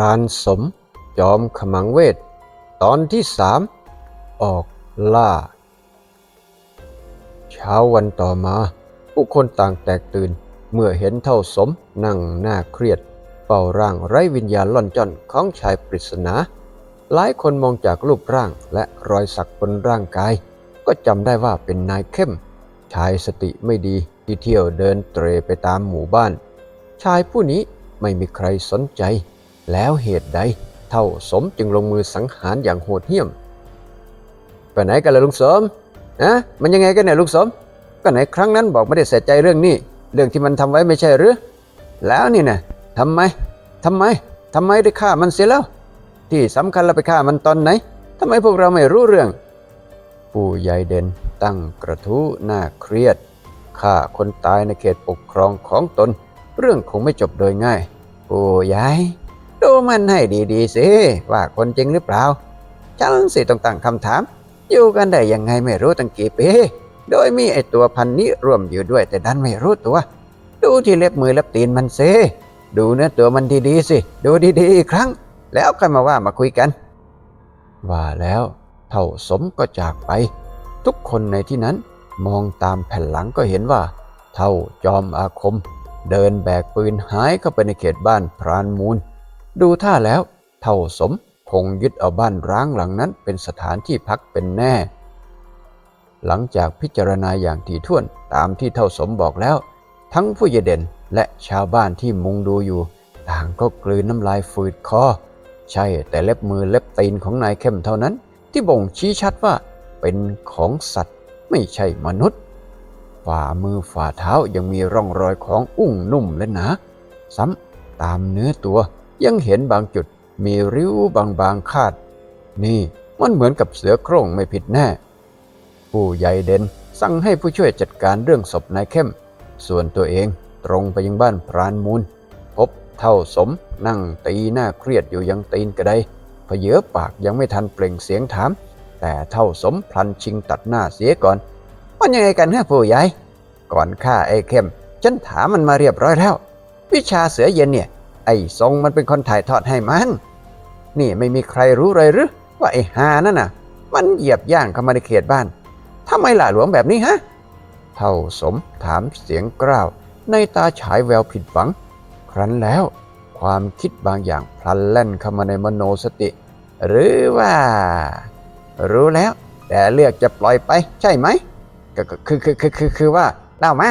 รานสม จอมขมังเวท ตอนที่สามออกล่า เช้าวันต่อมา ผู้คนต่างแตกตื่น เมื่อเห็นเท่าสมนั่งหน้าเครียด เป่าร่างไร้วิญญาณล่อนจอนของชายปริศนา หลายคนมองจากรูปร่างและรอยสักบนร่างกาย ก็จำได้ว่าเป็นนายเข้ม ชายสติไม่ดีที่เที่ยวเดินเตรไปตามหมู่บ้าน ชายผู้นี้ไม่มีใครสนใจ แล้วเหตุใดเท่าสมจึงลงมือสังหารอย่างโหดเหี้ยม ไปไหนกันล่ะลุงสมนะมันยังไงกันเนี่ยลุงสม ก็ไหนครั้งนั้นบอกไม่ได้ใส่ใจเรื่องนี้ เรื่องที่มันทำไว้ไม่ใช่หรือ แล้วนี่นะทำไมทำไมทำไมได้ฆ่ามันเสียแล้ว ที่สำคัญเราไปฆ่ามันตอนไหนทำไมพวกเราไม่รู้เรื่องผู้ใหญ่เด่นตั้งกระทู้หน้าเครียดฆ่าคนตายในเขตปกครองของตน เรื่องคงไม่จบโดยง่ายผู้ใหญ่ ดูมันให้ดีๆสิว่าคนจริงหรือเปล่า ฉันสิต้องตั้งคำถาม อยู่กันได้ยังไงไม่รู้ตั้งกี่ปีโดยมีไอตัวพันนี้ร่วมอยู่ด้วยแต่ดันไม่รู้ตัว ดูที่เล็บมือเล็บตีนมันเซดูเนื้อตัวมันดีๆสิ ดูดีๆอีกครั้ง แล้วค่อยมาว่ามาคุยกัน ว่าแล้วเท่าสมก็จากไป ทุกคนในที่นั้นมองตามแผ่นหลังก็เห็นว่า เท่าจอมอาคม เดินแบกปืนหายเข้าไปในเขตบ้านพรานมูล ดูท่าแล้วเท่าสมคงยึดเอาบ้านร้างหลังนั้นเป็นสถานที่พักเป็นแน่ หลังจากพิจารณาอย่างถี่ถ้วนตามที่เท่าสมบอกแล้ว ทั้งผู้ใหญ่เด่นและชาวบ้านที่มุงดูอยู่ ต่างก็กลืนน้ำลายฝืดคอ ใช่แต่เล็บมือเล็บตีนของนายเข้มเท่านั้น ที่บ่งชี้ชัดว่าเป็นของสัตว์ไม่ใช่มนุษย์ ฝ่ามือฝ่าเท้ายังมีร่องรอยของอุ้งนุ่มและหนา ซ้ำตามเนื้อตัว ยังเห็นบางจุดมีริ้วบางๆคาด นี่มันเหมือนกับเสือโคร่งไม่ผิดแน่ ผู้ใหญ่เด่นสั่งให้ผู้ช่วยจัดการเรื่องศพนายเข้ม ส่วนตัวเองตรงไปยังบ้านพรานมูล พบเท่าสมนั่งตีหน้าเครียดอยู่ยังตีนกระไดเพเยอปากยังไม่ทันเปล่งเสียงถาม แต่เท่าสมพลันชิงตัดหน้าเสียก่อนมันยังไงกันฮะผู้ใหญ่ก่อนฆ่าไอ้เข้ม ฉันถามมันมาเรียบร้อยแล้ว วิชาเสือเย็นเนี่ย ทรงมันเป็นคนถ่ายทอดให้มัน นี่ไม่มีใครรู้เลยหรือว่าไอ้หานั่นน่ะ มันเหยียบย่างเข้ามาในเขตบ้านทำไมหล่าหลวมแบบนี้ฮะ เท่าสมถามเสียงกล้าว ในตาฉายแววผิดหวัง ครั้นแล้ว ความคิดบางอย่างพลันแล่นเข้ามาในมโนสติ หรือว่า รู้แล้ว แต่เลือกจะปล่อยไปใช่ไหมก็คือคือคือคือคือว่าเล่ามา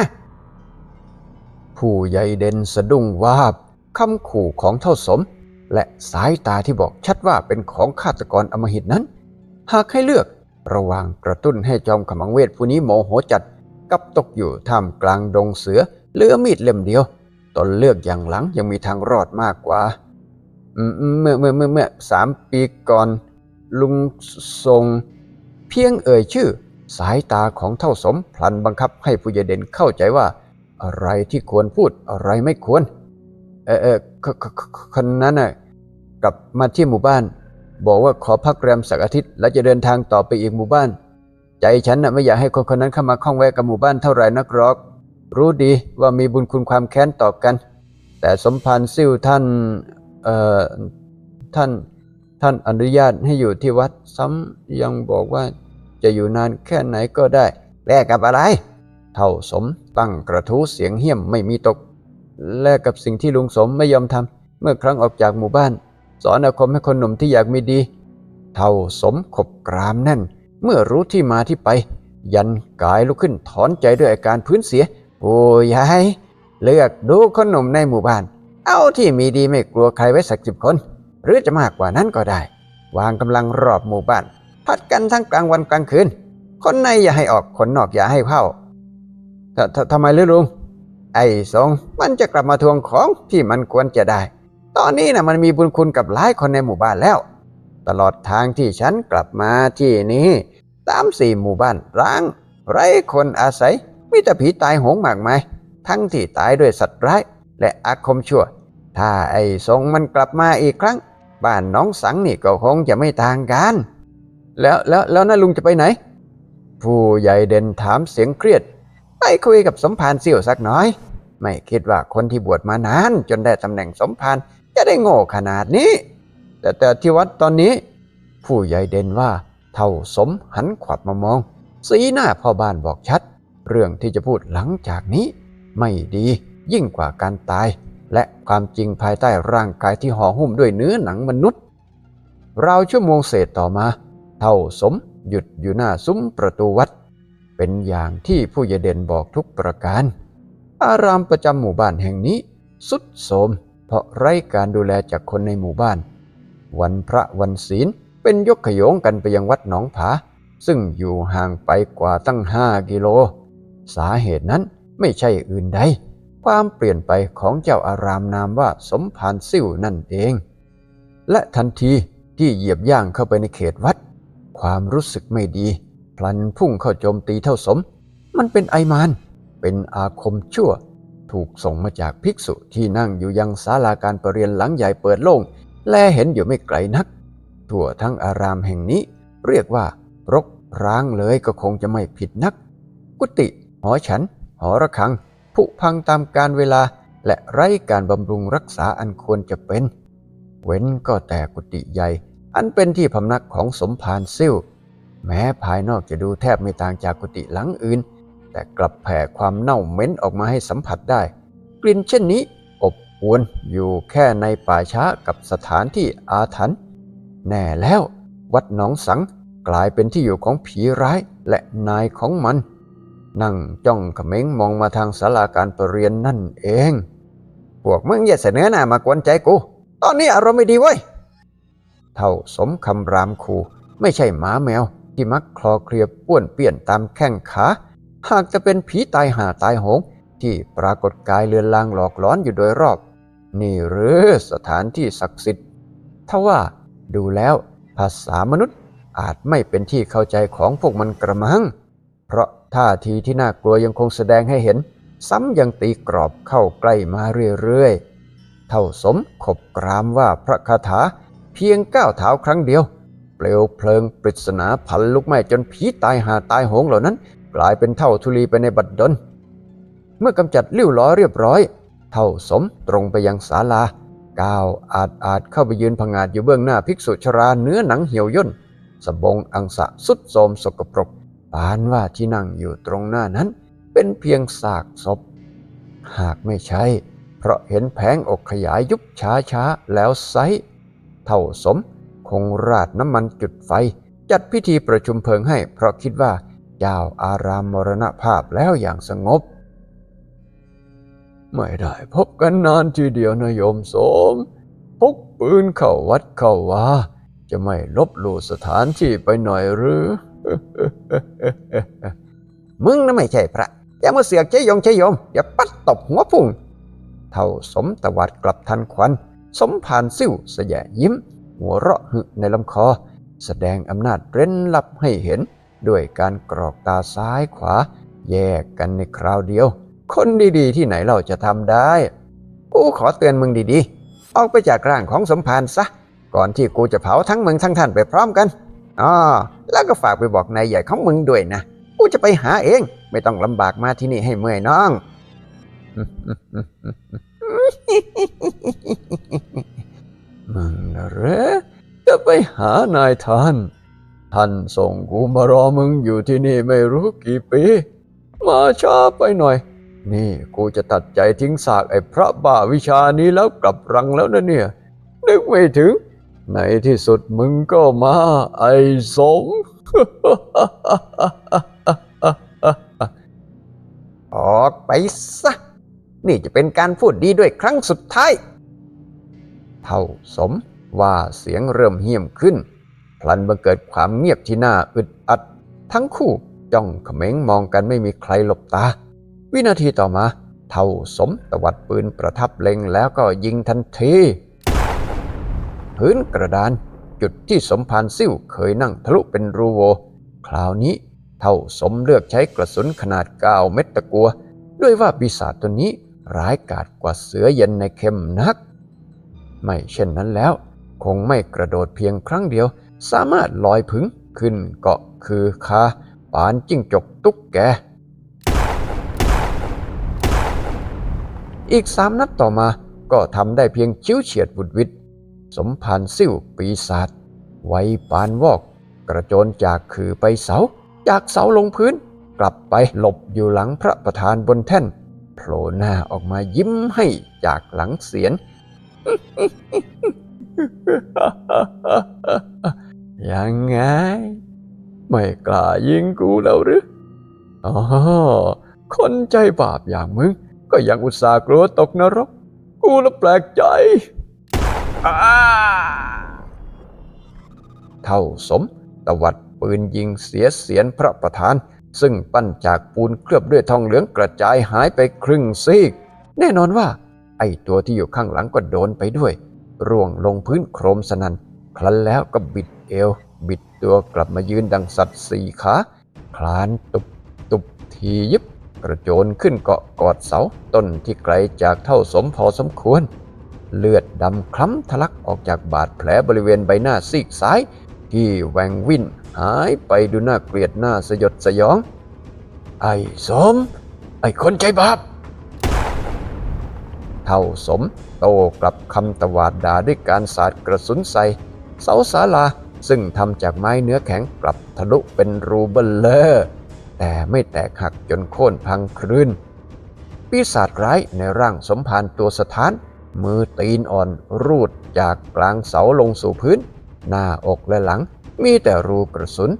ผู้ใหญ่เด่นสะดุ้งวาบ คำขู่ของเท่าสม และสายตาที่บอกชัดว่าเป็นของฆาตกรอมหิตนั้น หากให้เลือกระหว่างกระตุ้นให้จอมขมังเวทผู้นี้โมโหจัด กับตกอยู่ท่ามกลางดงเสือเหลือมีดเล่มเดียว ตนเลือกอย่างหลังยังมีทางรอดมากกว่า เมื่อเมื่อเมื่อเมื่อสามปีก่อน ลุงทรง เพียงเอ่ยชื่อ สายตาของเท่าสมพลันบังคับให้ผู้ใหญ่เด่นเข้าใจว่า อะไรที่ควรพูดอะไรไม่ควร ออเออคคคนนั้นน่ะกลับมาที่หมู่บ้าน บอกว่าขอพักแรมสักอาทิตย์ แล้วจะเดินทางต่อไปอีกหมู่บ้าน ใจฉันน่ะไม่อยากให้คนคนนั้นเข้ามาข้องแวะกับหมู่บ้านเท่าไหร่นักหรอก รู้ดีว่ามีบุญคุณความแค้นต่อกัน แต่สมภารซิ่วท่านเอ่อท่านท่านอนุญาตให้อยู่ที่วัดซ้ำยังบอกว่าจะอยู่นานแค่ไหนก็ได้แลกกับอะไร เท่าสมตั้งกระทู้เสียงเหี้ยมไม่มีตก แลกกับสิ่งที่ลุงสมไม่ยอมทำเมื่อครั้งออกจากหมู่บ้าน สอนอาคมให้คนหนุ่มที่อยากมีดี เท่าสมขบกรามแน่น เมื่อรู้ที่มาที่ไป ยันกายลุกขึ้นถอนใจด้วยอาการพื้นเสีย โอ้ยายเลือกดูคนหนุ่มในหมู่บ้าน เอาที่มีดีไม่กลัวใครไว้สักสิบคน หรือจะมากกว่านั้นก็ได้ วางกำลังรอบหมู่บ้านผัดกันทั้งกลางวันกลางคืน คนในอย่าให้ออกคนนอกอย่าให้เข้าทททำไมลือลุง ไอ้สงมันจะกลับมาทวงของที่มันควรจะได้ ตอนนี้นะมันมีบุญคุณกับหลายคนในหมู่บ้านแล้ว ตลอดทางที่ฉันกลับมาที่นี้สามสี่หมู่บ้านร้าง ไร้คนอาศัยมีแต่ผีตายโหงมากมายทั้งที่ตายด้วยสัตว์ร้าย และอาคมชั่ว ถ้าไอ้สงมันกลับมาอีกครั้ง บ้านน้องสังนี่ก็คงจะไม่ต่างกัน แล้วแล้วแล้วนั่นลุงจะไปไหน ผู้ใหญ่เด่นถามเสียงเครียด ไปคุยกับสมภารเสี่ยวสักหน่อย ไม่คิดว่าคนที่บวชมานาน จนได้ตำแหน่งสมภารจะได้โง่ขนาดนี้ แต่แต่ที่วัดตอนนี้ ผู้ใหญ่เด่นว่า เท่าสมหันขวับมามอง สีหน้าพ่อบ้านบอกชัด เรื่องที่จะพูดหลังจากนี้ ไม่ดียิ่งกว่าการตาย และความจริงภายใต้ร่างกายที่ห่อหุ้มด้วยเนื้อหนังมนุษย์ราวชั่วโมงเศษต่อมา เท่าสมหยุดอยู่หน้าซุ้มประตูวัด เป็นอย่างที่ผู้ใหญ่เด่นบอกทุกประการ อารามประจำหมู่บ้านแห่งนี้ สุดโทรมเพราะไร้การดูแลจากคนในหมู่บ้าน วันพระวันศีลเป็นยกขยงกันไปยังวัดหนองผา ซึ่งอยู่ห่างไปกว่าตั้งห้ากิโล สาเหตุนั้นไม่ใช่อื่นใด ความเปลี่ยนไปของเจ้าอารามนามว่าสมภารซิ่วนั่นเอง และทันทีที่เหยียบย่างเข้าไปในเขตวัด ความรู้สึกไม่ดี พลันพุ่งเข้าโจมตีเท่าสม มันเป็นไอมานเป็นอาคมชั่ว ถูกส่งมาจากภิกษุที่นั่งอยู่ยังศาลาการประเรียนหลังใหญ่เปิดโล่ง แลเห็นอยู่ไม่ไกลนัก ทั่วทั้งอารามแห่งนี้ เรียกว่ารกร้างเลยก็คงจะไม่ผิดนัก กุฏิหอฉัน หอระฆัง ผุพังตามการเวลา และไร้การบำรุงรักษาอันควรจะเป็น เว้นก็แต่กุฏิใหญ่ อันเป็นที่พำนักของสมภารซิ่ว แม้ภายนอกจะดูแทบไม่ต่างจากกุฏิหลังอื่น แต่กลับแผ่ความเน่าเหม็นออกมาให้สัมผัสได้ กลิ่นเช่นนี้ อบอวนอยู่แค่ในป่าช้ากับสถานที่อาถรรพ์แน่แล้ว วัดหนองสังกลายเป็นที่อยู่ของผีร้ายและนายของมัน นั่งจ้องเขม็งมองมาทางศาลาการประเรียนนั่นเอง พวกมึงอย่าเสนอหน้ามากวนใจกู ตอนนี้อารมณ์ไม่ดีเว้ย เท่าสมคำรามคูไม่ใช่หมาแมว ที่มักคลอเคลียป้วนเปี้ยนตามแข้งขา หากจะเป็นผีตายหาตายโหง ที่ปรากฏกายเลือนลางหลอกหลอนอยู่โดยรอบ นี่หรือสถานที่ศักดิ์สิทธิ์ทว่าดูแล้วภาษามนุษย์อาจไม่เป็นที่เข้าใจของพวกมันกระมัง เพราะท่าทีที่น่ากลัวยังคงแสดงให้เห็น ซ้ำยังตีกรอบเข้าใกล้มาเรื่อยๆ เท่าสมขบกรามว่าพระคาถาเพียงก้าวเท้าครั้งเดียว เปลวเพลิงปริศนาพันลุกไหม้จนผีตายหาตายโหงเหล่านั้น กลายเป็นเท่าทุลีไปในบัดดลเมื่อกำจัดลิ้วล้อเรียบร้อย เท่าสมตรงไปยังศาลาก้าวอาจอาจเข้าไปยืนผงาดอยู่เบื้องหน้าภิกษุชราเนื้อหนังเหี่ยวย่นสบงอังสะสุดโทมสกปรกปานว่าที่นั่งอยู่ตรงหน้านั้น เป็นเพียงซากศพ หากไม่ใช่ เพราะเห็นแผงอกขยายยุบช้าช้าๆแล้วไซเท่าสม คงราดน้ำมันจุดไฟ จัดพิธีประชุมเพลิงให้ เพราะคิดว่าเจ้าอารามมรณภาพแล้วอย่างสงบ ไม่ได้พบกันนานทีเดียวนะโยมสมพกปืนเข้าวัดเข้าว่าจะไม่ลบหลู่สถานที่ไปหน่อยหรือ มึงน่ะไม่ใช่พระ อย่ามาเสือกใช้ยงใช้ยม อย่าปัดตบหัวพุ่ง เท่าสมตวัดกลับทันควัน สมผ่านซิ่วเสยะยิ้ม หัวเราะหึในลำคอ แสดงอำนาจเร้นลับให้เห็น ด้วยการกรอกตาซ้ายขวา แยกกันในคราวเดียว คนดีๆ ที่ไหนเราจะทำได้ กูขอเตือนมึงดีๆ ออกไปจากร่างของสมภารซะ ก่อนที่กูจะเผาทั้งมึงทั้งท่านไปพร้อมกันอ๋อแล้วก็ฝากไปบอกนายใหญ่ของมึงด้วยนะ กูจะไปหาเอง ไม่ต้องลำบากมาที่นี่ให้เมื่อยน้อง มึงนะเรจะไปหานายท่าน ท่านส่งกูมารอมึงอยู่ที่นี่ไม่รู้กี่ปี มาช้าไปหน่อย นี่กูจะตัดใจทิ้งสากไอ้พระบ้าวิชานี้แล้วกลับรังแล้วนะเนี่ย นึกไม่ถึง ในที่สุดมึงก็มาไอ้สงออกไปซะ นี่จะเป็นการพูดดีด้วยครั้งสุดท้าย เท่าสมว่าเสียงเริ่มเหี่ยมขึ้น พลันบังเกิดความเงียบที่น่าอึดอัด ทั้งคู่จ้องเขม็งมองกันไม่มีใครหลบตา วินาทีต่อมา เท่าสมตวัดปืนประทับเล็งแล้วก็ยิงทันทีพื้นกระดานจุดที่สมพานซิ่วเคยนั่งทะลุเป็นรูโว คราวนี้เท่าสมเลือกใช้กระสุนขนาด9เม็ดตะกัว ด้วยว่าปีศาจตัวนี้ร้ายกาจกว่าเสือเย็นในเข็มนัก ไม่เช่นนั้นแล้ว คงไม่กระโดดเพียงครั้งเดียว สามารถลอยผึงขึ้นเกาะคือคาปานจิ้งจกตุ๊กแก อีกสามนัดต่อมาก็ทำได้เพียงชิวเฉียดบุดวิดสมภารซิ่วปีศาจไว้ปานวอก กระโจนจากคือไปเสา จากเสาลงพื้น กลับไปหลบอยู่หลังพระประธานบนแท่นโผล่หน้าออกมายิ้มให้จากหลังเสียน ยังไง ไม่กล้ายิงกูแล้วหรืออ๋อคนใจบาปอย่างมึง ก็ยังอุตส่าห์กลัวตกนรก กูละแปลกใจเท่าสมตวัดปืนยิงเสียเสียนพระประธาน ซึ่งปั้นจากปูนเคลือบด้วยทองเหลืองกระจายหายไปครึ่งซีก แน่นอนว่า ไอ้ตัวที่อยู่ข้างหลังก็โดนไปด้วย ร่วงลงพื้นโครมสนันคลันแล้วก็บิดเอว บิดตัวกลับมายืนดังสัตว์สี่ขา คลานตุบตุบทียิบ กระโจนขึ้นเกาะกอดเสา ต้นที่ไกลจากเท่าสมพอสมควร เลือดดำคล้ำทะลักออกจากบาดแผลบริเวณใบหน้าซีกซ้าย ที่แหวงวิ่นหายไปดูน่าเกลียดหน้าสยดสยอง ไอ้สม ไอ้คนใจบาป เท่าสมโตกลับคำตวาดด่าด้วยการสาดกระสุนใส่เสาศาลาซึ่งทำจากไม้เนื้อแข็งกลับทะลุเป็นรูเบลเลอร์ แต่ไม่แตกหักจนโค่นพังคลื่นปีศาจร้ายในร่างสมภารตัวสถาน มือตีนอ่อนรูดจากกลางเสาลงสู่พื้น หน้าอกและหลัง มีแต่รูกระสุน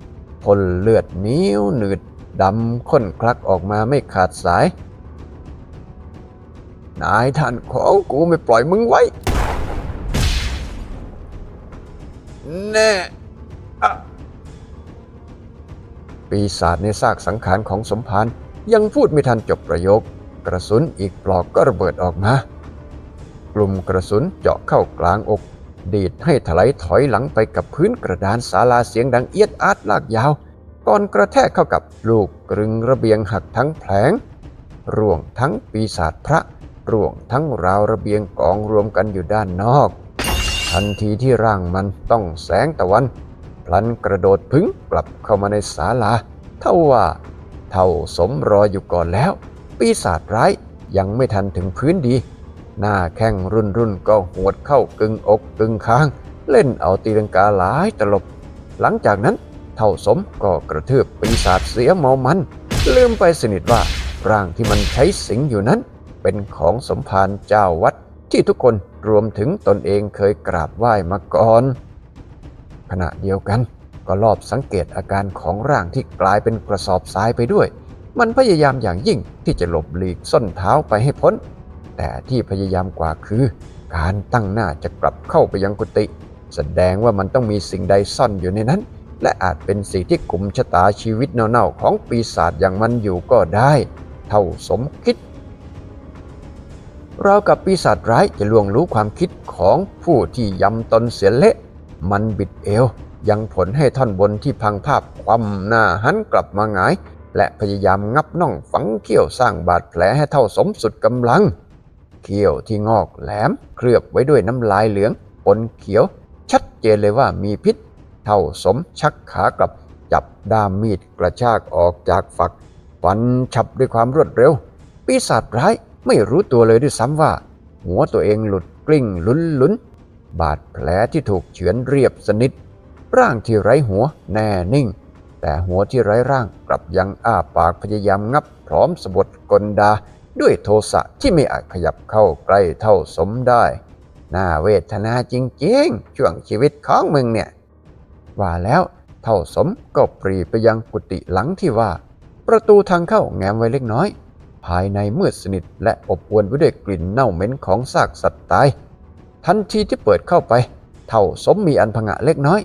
พลเลือดนิ้วหนืดดำข้นคลักออกมาไม่ขาดสาย นายท่านของกูไม่ปล่อยมึงไว้ แน่อะปีศาจในซากสังขารของสมภารยังพูดไม่ทันจบประโยค กระสุนอีกปลอกก็ระเบิดออกมา กลุ่มกระสุนเจาะเข้ากลางอก ดีดให้ถลายถอยหลังไปกับพื้นกระดานศาลาเสียงดังเอียดอาร์ตลากยาว ก่อนกระแทกเข้ากับลูกกรึงระเบียงหักทั้งแผลง ร่วงทั้งปีศาจพระ ร่วงทั้งราวระเบียงกองรวมกันอยู่ด้านนอก ทันทีที่ร่างมันต้องแสงตะวัน พลันกระโดดพึ่งกลับเข้ามาในศาลาเท่าว่า เท่าสมรออยู่ก่อนแล้ว ปีศาจร้ายยังไม่ทันถึงพื้นดี หน้าแข้งรุ่นรุ่นก็หวดเข้ากึ่งอกกึ่งค้าง เล่นเอาตีลังกาหลายตลบ หลังจากนั้นเท่าสมก็กระทืบปีศาจเสียเมามัน ลืมไปสนิทว่าร่างที่มันใช้สิงอยู่นั้น เป็นของสมภารเจ้าวัดที่ทุกคนรวมถึงตนเองเคยกราบไหว้มาก่อน ขณะเดียวกันก็รอบสังเกตอาการของร่างที่กลายเป็นกระสอบทรายไปด้วย มันพยายามอย่างยิ่งที่จะหลบหลีกส้นเท้าไปให้พ้น แต่ที่พยายามกว่าคือ การตั้งหน้าจะกลับเข้าไปยังกุฏิแสดงว่ามันต้องมีสิ่งใดซ่อนอยู่ในนั้น และอาจเป็นสิ่งที่กลุ่มชะตาชีวิตเน่าๆของปีศาจอย่างมันอยู่ก็ได้ เท่าสมคิด ราวกับปีศาจร้ายจะล่วงรู้ความคิดของผู้ที่ยำตนเสียเละ มันบิดเอว ยังผลให้ท่อนบนที่พังภาพคว่ำหน้าหันกลับมาหงาย และพยายามงับน่องฝังเขี้ยวสร้างบาดแผลให้เท่าสมสุดกำลัง เขี้ยวที่งอกแหลม เคลือบไว้ด้วยน้ำลายเหลืองปนเขียว ชัดเจนเลยว่ามีพิษ เท่าสมชักขากลับจับด้ามมีดกระชากออกจากฝักฟันฉับด้วยความรวดเร็ว ปีศาจร้าย ไม่รู้ตัวเลยด้วยซ้ำว่า หัวตัวเองหลุดกลิ้งลุ้นลุ้นบาดแผลที่ถูกเฉือนเรียบสนิท ร่างที่ไร้หัวแน่นิ่ง แต่หัวที่ไร้ร่างกลับยังอ้าปากพยายามงับพร้อมสะบดกลดาด้วยโทสะที่ไม่อาจขยับเข้าใกล้เท่าสมได้ น่าเวทนาจริงๆ ช่วงชีวิตของมึงเนี่ย ว่าแล้วเท่าสมก็ปรีไปยังกุฏิหลังที่ว่า ประตูทางเข้าแง้มไว้เล็กน้อย ภายในมืดสนิทและอบอวลไปด้วยกลิ่นเน่าเหม็นของซากสัตว์ตาย ทันทีที่เปิดเข้าไป เท่าสมมีอันผงะเล็กน้อย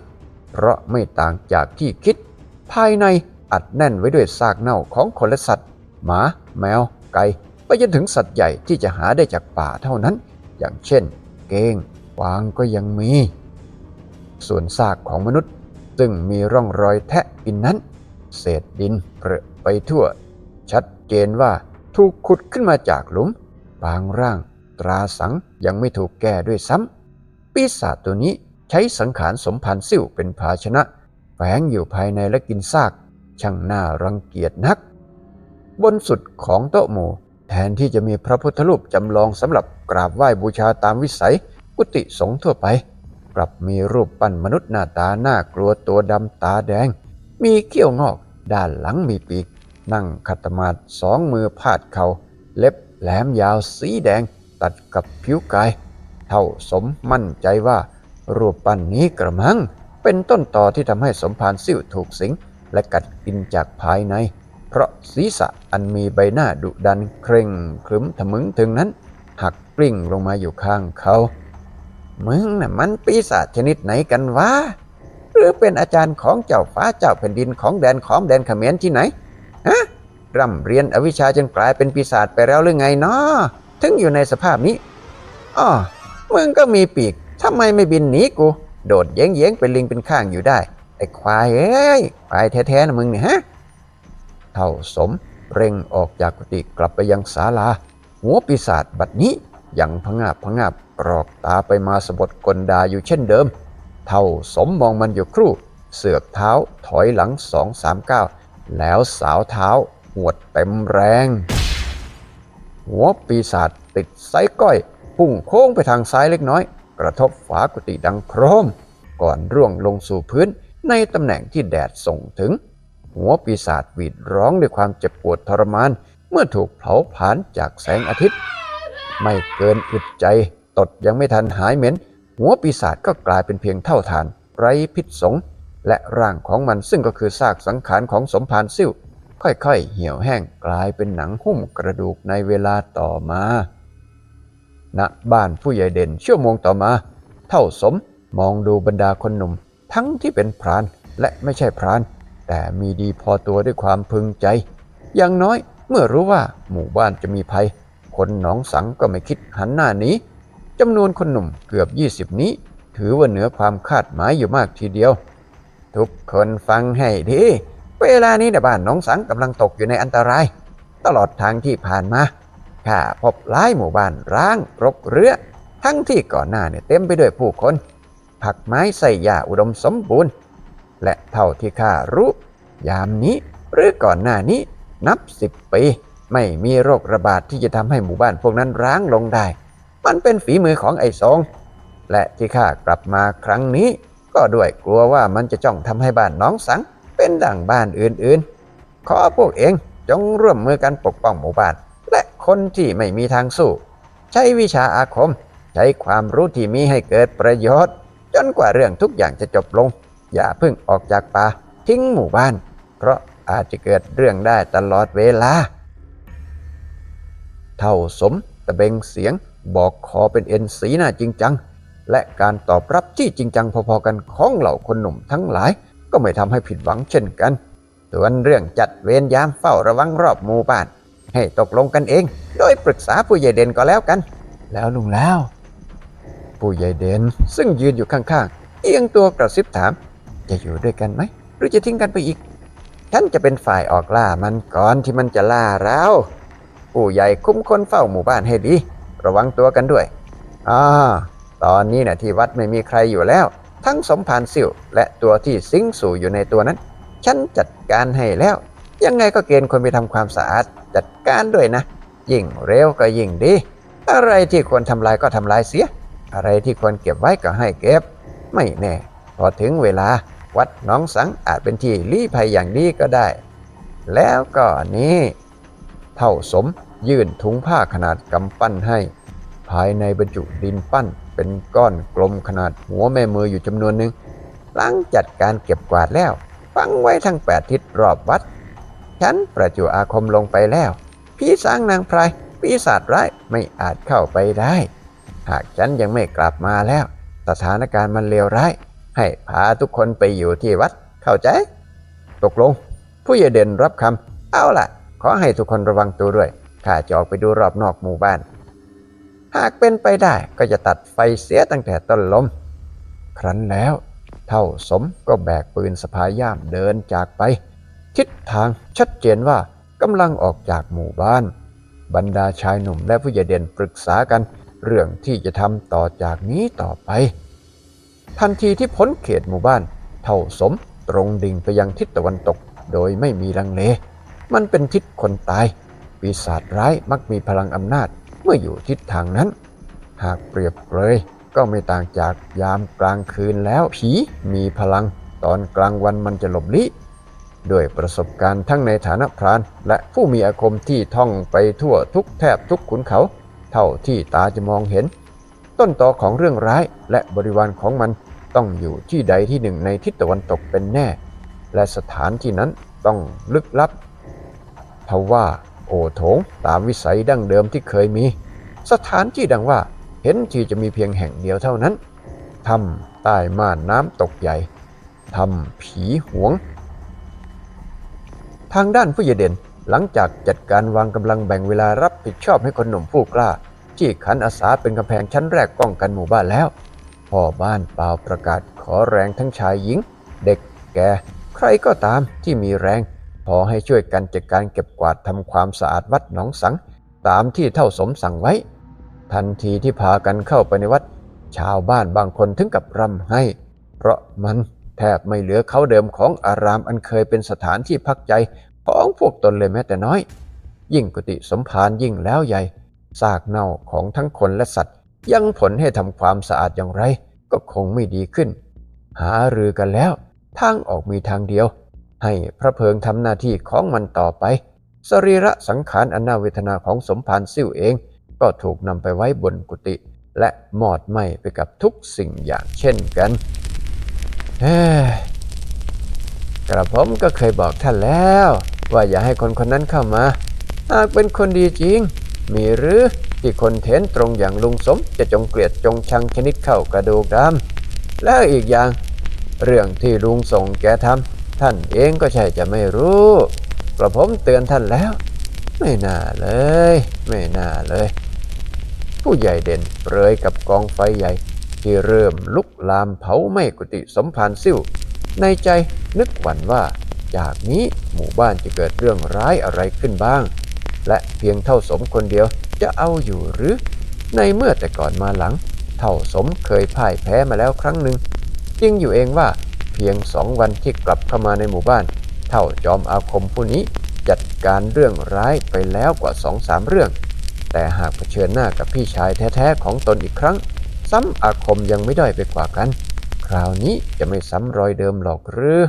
เพราะไม่ต่างจากที่คิด ภายในอัดแน่นไว้ด้วยซากเน่าของคนและสัตว์ หมา แมว ไก่ไปจนถึงสัตว์ใหญ่ที่จะหาได้จากป่าเท่านั้น อย่างเช่น เก้งกวางก็ยังมี ส่วนซากของมนุษย์ ซึ่งมีร่องรอยแทะกินนั้น เศษดินเปรอะไปทั่ว ชัดเจนว่า ถูกขุดขึ้นมาจากหลุม บางร่างตราสังยังไม่ถูกแก้ด้วยซ้ำปีศาจตัวนี้ใช้สังขารสมพันธ์ซิ่วเป็นภาชนะ แฝงอยู่ภายในและกินซาก ช่างน่ารังเกียจนัก บนสุดของโต๊ะหมู่ แทนที่จะมีพระพุทธรูปจำลองสำหรับกราบไหว้บูชาตามวิสัยกุฏิสงฆ์ทั่วไป กลับมีรูปปั้นมนุษย์หน้าตาหน่ากลัวตัวดำตาแดง มีเขี้ยวงอก ด้านหลังมีปีก นั่งขัดสมาธิสองมือพาดเขา่าเล็บแหลมยาวสีแดงตัดกับผิวกาย เท่าสมมั่นใจว่า รูปปั้นนี้กระมัง เป็นต้นต่อที่ทำให้สมภารซิ่วถูกสิง และกัดกินจากภายใน เพราะศีรษะอันมีใบหน้าดุดันเคร่งครึมทะมึงถึงนั้น หักกลิ้งลงมาอยู่ข้างเขา มึงน่ะมันปีศาจชนิดไหนกันวะหรือเป็นอาจารย์ของเจ้าฟ้าเจ้าแผ่นดินของแดนของแดนขเขมรที่ไหน ฮะร่ำเรียนอวิชชาจนกลายเป็นปีศาจไปแล้วหรือไงเนาะถึงอยู่ในสภาพนี้อ้อมึงก็มีปีกทำไมไม่บินหนีกู โดดเย้งเย้งเป็นลิงเป็นข้างอยู่ได้ ไอ้ควายเอ้ยควายแท้ๆนะมึงเนี่ยฮะเท่าสมเร่งออกจากกุฏิกลับไปยังศาลา หัวปีศาจบัดนี้ยังพงาบพงาบกรอกตาไปมาสะบดกลดาอยู่เช่นเดิม เท่าสมมองมันอยู่ครู่ เสือกเท้าถอยหลังสองสามก้าว แล้วสาวเท้าหวดเต็มแรง หัวปีศาจติดไซก้อย พุ่งโค้งไปทางซ้ายเล็กน้อย กระทบฝากุฏิดังโครม ก่อนร่วงลงสู่พื้นในตำแหน่งที่แดดส่งถึง หัวปีศาจหวีดร้องด้วยความเจ็บปวดทรมาน เมื่อถูกเผาผลาญจากแสงอาทิตย์ ไม่เกินอึดใจ ตดยังไม่ทันหายเหม็น หัวปีศาจก็กลายเป็นเพียงเท่าฐาน ไร้พิษสง และร่างของมันซึ่งก็คือซากสังขารของสมภารซิ่วค่อยๆ เหี่ยวแห้งกลายเป็นหนังหุ้มกระดูกในเวลาต่อมาณบ้านผู้ใหญ่เด่นชั่วโมงต่อมา เท่าสมมองดูบรรดาคนหนุ่ม ทั้งที่เป็นพรานและไม่ใช่พราน แต่มีดีพอตัวด้วยความพึงใจ อย่างน้อยเมื่อรู้ว่าหมู่บ้านจะมีภัย คนหนองสังก็ไม่คิดหันหน้านี้จำนวนคนหนุ่มเกือบ 20 นี้ ถือว่าเหนือความคาดหมายอยู่มากทีเดียว ทุกคนฟังให้ดี เวลานี้ในบ้านหนองสังกำลังตกอยู่ในอันตราย ตลอดทางที่ผ่านมาข้าพบหลายหมู่บ้านร้างรกเรือ ทั้งที่ก่อนหน้าเนี่ยเต็มไปด้วยผู้คน ผักไม้ใส่หญ้าอุดมสมบูรณ์ และเท่าที่ข้ารู้ ยามนี้หรือก่อนหน้านี้นับสิบปี ไม่มีโรคระบาดที่จะทำให้หมู่บ้านพวกนั้นร้างลงได้ มันเป็นฝีมือของไอ้สงและที่ข้ากลับมาครั้งนี้ ก็ด้วยกลัวว่ามันจะจ้องทำให้บ้านน้องสัง เป็นดั่งบ้านอื่นๆ ขอพวกเองจงร่วมมือกันปกป้องหมู่บ้าน และคนที่ไม่มีทางสู้ ใช้วิชาอาคม ใช้ความรู้ที่มีให้เกิดประโยชน์ จนกว่าเรื่องทุกอย่างจะจบลง อย่าเพิ่งออกจากป่าทิ้งหมู่บ้าน เพราะอาจจะเกิดเรื่องได้ตลอดเวลา เท่าสมตะเบงเสียงบอกคอเป็นเอ็นสีหน้าจริงจัง และการตอบรับที่จริงจังพอๆกันของเหล่าคนหนุ่มทั้งหลาย ก็ไม่ทำให้ผิดหวังเช่นกัน ส่วนเรื่องจัดเวรยามเฝ้าระวังรอบหมู่บ้าน ให้ตกลงกันเอง โดยปรึกษาผู้ใหญ่เด่นก็แล้วกัน แล้วลุงแล้ว ผู้ใหญ่เด่นซึ่งยืนอยู่ข้างๆ เอียงตัวกระซิบถาม จะอยู่ด้วยกันไหมหรือจะทิ้งกันไปอีกฉันจะเป็นฝ่ายออกล่ามันก่อนที่มันจะล่าเราผู้ใหญ่คุ้มคนเฝ้าหมู่บ้านให้ดี ระวังตัวกันด้วยอ่า ตอนนี้นะที่วัดไม่มีใครอยู่แล้ว ทั้งสมภารสิวและตัวที่สิงสู่อยู่ในตัวนั้น ฉันจัดการให้แล้ว ยังไงก็เกณฑ์คนไปทำความสะอาดจัดการด้วยนะ ยิ่งเร็วก็ยิ่งดี อะไรที่ควรทำลายก็ทำลายเสีย อะไรที่ควรเก็บไว้ก็ให้เก็บ ไม่แน่ พอถึงเวลาวัดน้องสังอาจเป็นที่ลี้ภัยอย่างดีก็ได้ แล้วก็นี้เท่าสมยื่นถุงผ้าขนาดกำปั้นให้ ภายในบรรจุดินปั้น เป็นก้อนกลมขนาดหัวแม่มืออยู่จำนวนหนึ่งหลังจัดการเก็บกวาดแล้วฟังไว้ทั้งแปดทิศรอบวัด ฉันประจุอาคมลงไปแล้ว พี่สางนางพรายปีศาจร้ายไม่อาจเข้าไปได้ หากฉันยังไม่กลับมาแล้ว สถานการณ์มันเลวร้าย ให้พาทุกคนไปอยู่ที่วัดเข้าใจ ตกลง ผู้ใหญ่เด่นรับคำเอาล่ะ ขอให้ทุกคนระวังตัวด้วยข้าจะออกไปดูรอบนอกหมู่บ้าน หากเป็นไปได้ก็จะตัดไฟเสียตั้งแต่ต้นลม ครั้นแล้ว เท่าสมก็แบกปืนสะพายย่ามเดินจากไป ทิศทางชัดเจนว่ากำลังออกจากหมู่บ้าน บรรดาชายหนุ่มและผู้ใหญ่เด่นปรึกษากัน เรื่องที่จะทำต่อจากนี้ต่อไป ทันทีที่พ้นเขตหมู่บ้าน เท่าสมตรงดิ่งไปยังทิศตะวันตกโดยไม่มีลังเล มันเป็นทิศคนตาย ปีปีศาจร้ายมักมีพลังอำนาจ เมื่ออยู่ทิศทางนั้น หากเปรียบเลยก็ไม่ต่างจากยามกลางคืนแล้วผีมีพลังตอนกลางวันมันจะหลบลี้ด้วยประสบการณ์ทั้งในฐานะพราน และผู้มีอาคมที่ท่องไปทั่วทุกแทบทุกขุนเขา เท่าที่ตาจะมองเห็น ต้นตอของเรื่องร้ายและบริวารของมันต้องอยู่ที่ใดที่หนึ่งในทิศตะวันตกเป็นแน่ และสถานที่นั้นต้องลึกลับทว่า โอโถงตามวิสัยดั้งเดิมที่เคยมี สถานที่ดังว่าเห็นที่จะมีเพียงแห่งเดียวเท่านั้นถ้ำใต้ม่านน้ำตกใหญ่ถ้ำผีหวง ทางด้านผู้ใหญ่เด่นหลังจากจัดการวางกำลังแบ่งเวลารับผิดชอบให้คนหนุ่มผู้กล้า ที่ขันอาสาเป็นกำแพงชั้นแรกป้องกันหมู่บ้านแล้ว พ่อบ้านเปล่าประกาศขอแรงทั้งชายหญิง เด็กแก่ใครก็ตามที่มีแรง ขอให้ช่วยกันจัดการเก็บกวาดทำความสะอาดวัดหนองสัง ตามที่เท่าสมสั่งไว้ ทันทีที่พากันเข้าไปในวัด ชาวบ้านบางคนถึงกับรำให้ เพราะมันแทบไม่เหลือเขาเดิมของอารามอันเคยเป็นสถานที่พักใจของพวกตนเลยแม้แต่น้อย ยิ่งกุฏิสมภารยิ่งแล้วใหญ่ซากเน่าของทั้งคนและสัตว์ ยังผลให้ทำความสะอาดอย่างไร ก็คงไม่ดีขึ้น หารือกันแล้วทางออกมีทางเดียว ให้พระเพิงทำหน้าที่ของมันต่อไป สรีระสังขารอันนาเวทนาของสมภารซิ่วเอง ก็ถูกนำไปไว้บนกุฏิและหมอดไหมไปกับทุกสิ่งอย่างเช่นกันกระผมก็เคยบอกท่านแล้ว ว่าอย่าให้คนคนนั้นเข้ามา หากเป็นคนดีจริง มีหรือที่คนเถนตรงอย่างลุงสมจะจงเกลียดจงชังชนิดเข้ากระดูกดำแล้วอีกอย่าง เรื่องที่ลุงส่งแกทำ ท่านเองก็ใช่จะไม่รู้กระผมเตือนท่านแล้ว ไม่น่าเลย ไม่น่าเลย ผู้ใหญ่เด่นเปรยกับกองไฟใหญ่ ที่เริ่มลุกลามเผาไหม้กุฏิสมภารซิ่ว ในใจนึกหวั่นว่า จากนี้หมู่บ้านจะเกิดเรื่องร้ายอะไรขึ้นบ้าง และเพียงเท่าสมคนเดียวจะเอาอยู่หรือ ในเมื่อแต่ก่อนมาหลัง เท่าสมเคยพ่ายแพ้มาแล้วครั้งหนึ่งจริงอยู่เองว่า เพียงสองวันที่กลับเข้ามาในหมู่บ้าน เท่าจอมอาคมผู้นี้จัดการเรื่องร้ายไปแล้วกว่าสองสามเรื่อง แต่หากเผชิญหน้ากับพี่ชายแท้ๆของตนอีกครั้ง ซ้ำอาคมยังไม่ด้อยไปกว่ากัน คราวนี้จะไม่ซ้ำรอยเดิมหรอกหรือ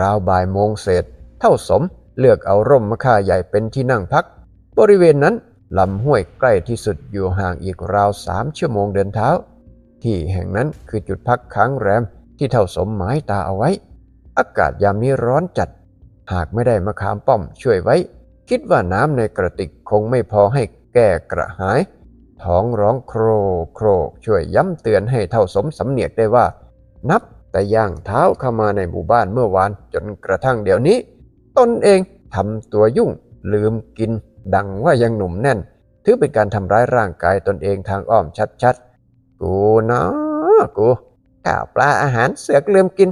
ราวบ่ายโมงเศษ เท่าสมเลือกเอาร่มมะค่าใหญ่เป็นที่นั่งพัก บริเวณนั้นลำห้วยใกล้ที่สุดอยู่ห่างอีกราวสามชั่วโมงเดินเท้า ที่แห่งนั้นคือจุดพักค้างแรมที่เท่าสมหมายตาเอาไว้ อากาศยามนี้ร้อนจัด หากไม่ได้มะขามป้อมช่วยไว้ คิดว่าน้ำในกระติกคงไม่พอให้แก้กระหาย ท้องร้องโครโครช่วยย้ำเตือนให้เท่าสมสำเนียกได้ว่า นับแต่ย่างเท้าเข้ามาในหมู่บ้านเมื่อวานจนกระทั่งเดี๋ยวนี้ ตนเองทำตัวยุ่งลืมกิน ดังว่ายังหนุ่มแน่น ถือเป็นการทำร้ายร่างกายตนเองทางอ้อมชัดๆ กูเนาะกูข้าวปลาอาหารเสือกลืมกิน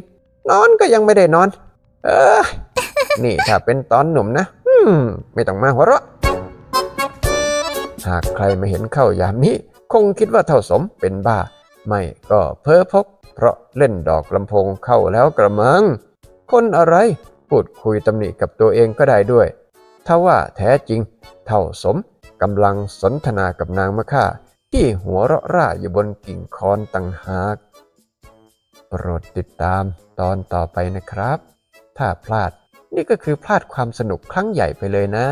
นอนก็ยังไม่ได้นอน เออ นี่ถ้าเป็นตอนหนุ่มนะอืมไม่ต้องมาหัวเราะหากใครมาเห็นเข้ายามนี้ คงคิดว่าเท่าสมเป็นบ้า ไม่ก็เพ้อพก เพราะเล่นดอกลำโพงเข้าแล้วกระมัง คนอะไรพูดคุยตำหนิกับตัวเองก็ได้ด้วยถ้าว่าแท้จริง เท่าสมกำลังสนทนากับนางมะค่า ที่หัวเราะร่าอยู่บนกิ่งคอนต่างหาก โปรดติดตามตอนต่อไปนะครับ ถ้าพลาดนี่ก็คือพลาดความสนุกครั้งใหญ่ไปเลยนะ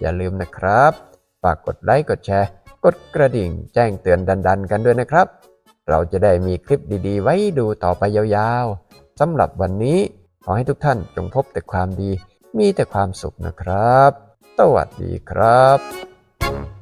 อย่าลืมนะครับ ฝากกดไลค์กดแชร์ กดกระดิ่งแจ้งเตือนดันๆ กันด้วยนะครับ เราจะได้มีคลิปดีๆ ไว้ดูต่อไปยาวๆสำหรับวันนี้ขอให้ทุกท่านจงพบแต่ความดี มีแต่ความสุขนะครับ สวัสดีครับ